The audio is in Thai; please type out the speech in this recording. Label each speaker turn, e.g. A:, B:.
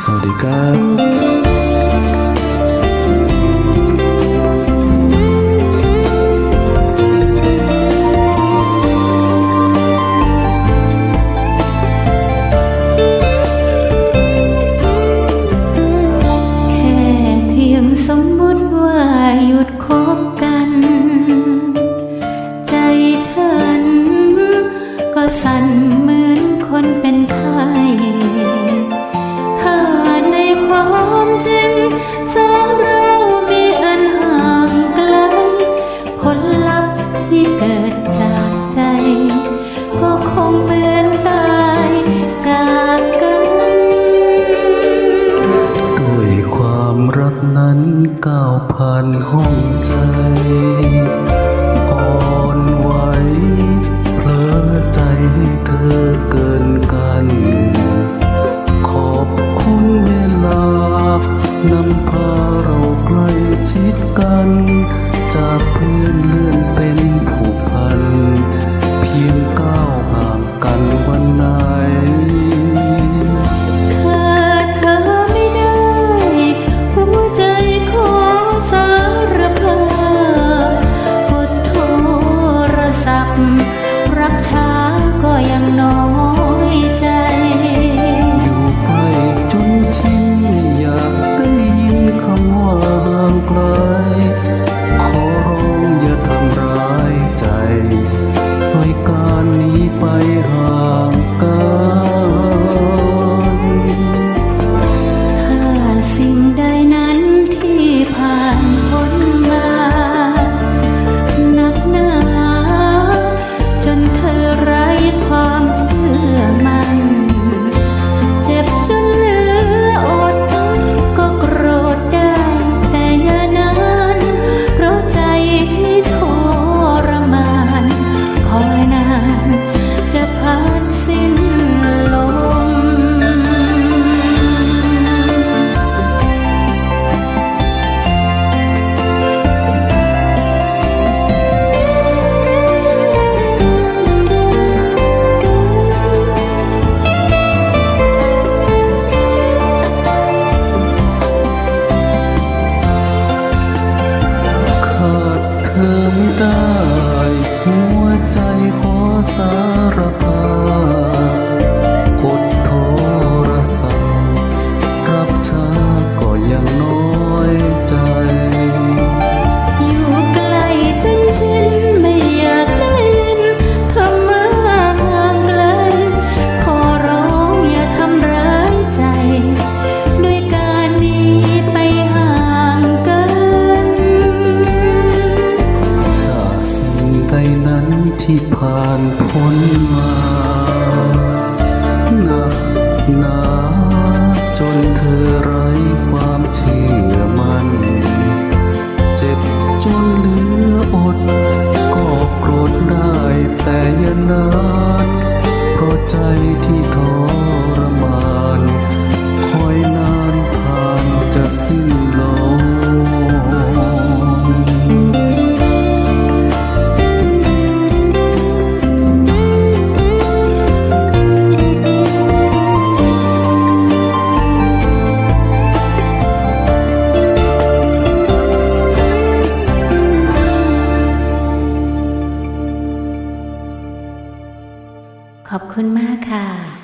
A: coração ligado. านห้องใจอ่
B: อนไหวเพลอใจเธอเกินกัน ขอบคุณเวลานำพา сарапа พ้น
A: มา
B: หนัก
A: หนาจนเธอไร้ความเชื่อมัเจ็บจนเหลืออด ก็โกรธได้แต่อย่านานเพราะใจที่ทอ
B: ขอบ
A: คุ
B: ณมากค่ะ